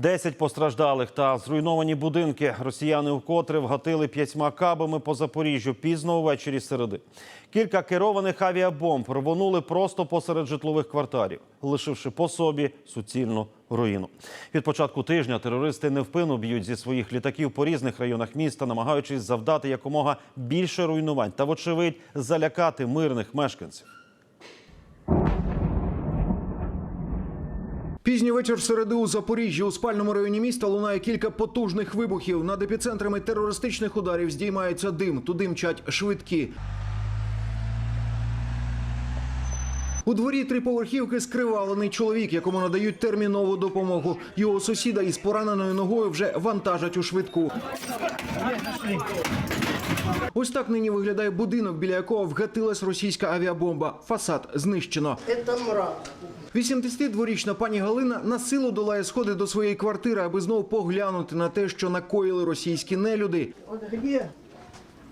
Десять постраждалих та зруйновані будинки. Росіяни вкотре вгатили п'ятьма кабами по Запоріжжю пізно ввечері середи. Кілька керованих авіабомб рвонули просто посеред житлових кварталів, лишивши по собі суцільну руїну. Від початку тижня терористи невпинно б'ють зі своїх літаків по різних районах міста, намагаючись завдати якомога більше руйнувань та, вочевидь, залякати мирних мешканців. Пізній вечір середи у Запоріжжі у спальному районі міста лунає кілька потужних вибухів. Над епіцентрами терористичних ударів здіймається дим. Туди мчать швидкі. У дворі триповерхівки скривалений чоловік, якому надають термінову допомогу. Його сусіда із пораненою ногою вже вантажать у швидку. Ось так нині виглядає будинок, біля якого вгатилась російська авіабомба. Фасад знищено. Это мрак. 82-річна пані Галина на силу долає сходи до своєї квартири, аби знову поглянути на те, що накоїли російські нелюди. Вот где?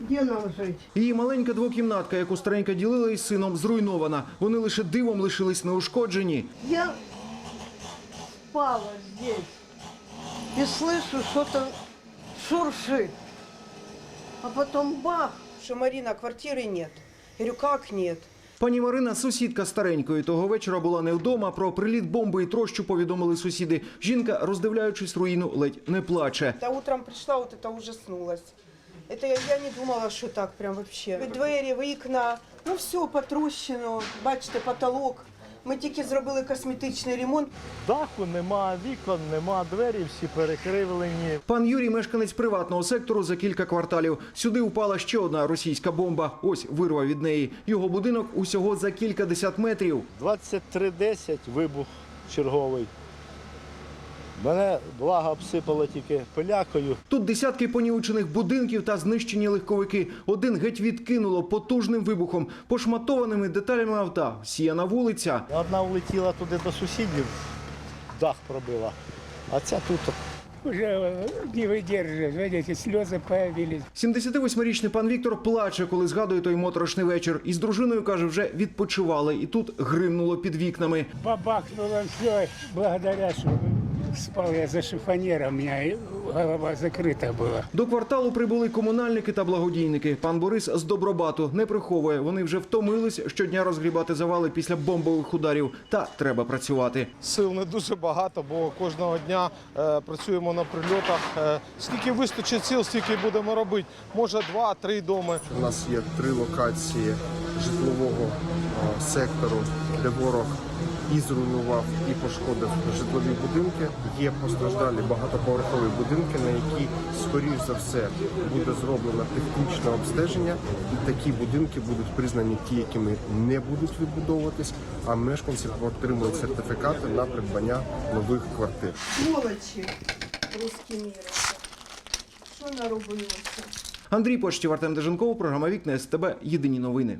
Где нам жить? Її маленька двокімнатка, яку старенька ділила із сином, зруйнована. Вони лише дивом лишились неушкоджені. Я спала здесь и слышу, что-то шуршит А потом бах, что Марина, квартиры нет. Я говорю, как нет? Пані Марина, сусідка старенької, того вечора була не вдома. Про приліт бомби і трощу повідомили сусіди. Жінка, роздивляючись руїну, ледь не плаче. Да утром пришла, вот это ужаснулась. Это я, я не думала, что так прям вообще. Двері, вікна, ну все потрощено, бачите, потолок. Ми тільки зробили косметичний ремонт. Даху нема, вікон нема, двері всі перекривлені. Пан Юрій, мешканець приватного сектору за кілька кварталів. Сюди упала ще одна російська бомба. Ось вирва від неї. Його будинок усього за кілька десят метрів. 23.10 вибух черговий. Мене благо обсипало тільки пилякою. Тут десятки понівечених будинків та знищені легковики. Один геть відкинуло потужним вибухом, пошматованими деталями авто. Сіяна вулиця. Одна влетіла туди до сусідів, дах пробила, а ця тут уже не выдерживает. Видите, слезы появились. 78-річний пан Віктор плаче, коли згадує той моторошний вечір. Із дружиною каже, вже відпочивали, і тут гримнуло під вікнами. Бабахнуло все, благодаря, что спал я за шифонером, у меня и голова закрыта была. До кварталу прибули комунальники та благодійники. Пан Борис з Добробату не приховує. Вони вже втомились щодня розгрібати завали після бомбових ударів. Та треба працювати. Сил не дуже багато, бо кожного дня е, працюємо на прильотах. Е, скільки вистачить сил, стільки будемо робити. Може, два-три доми. У нас є три локації житлового е, сектору, де ворог і зруйнував, і пошкодив житлові будинки. Є постраждалі багатоповерхові будинки, на які, скоріш за все, буде зроблено технічне обстеження, і такі будинки будуть признані ті, якими не будуть відбудовуватись, а мешканці отримують сертифікати на придбання нових квартир. сволочи русский мир. Що наробилося? Андрій Почтів, Артем Деженков, програма Вікна СТБ. Єдині новини.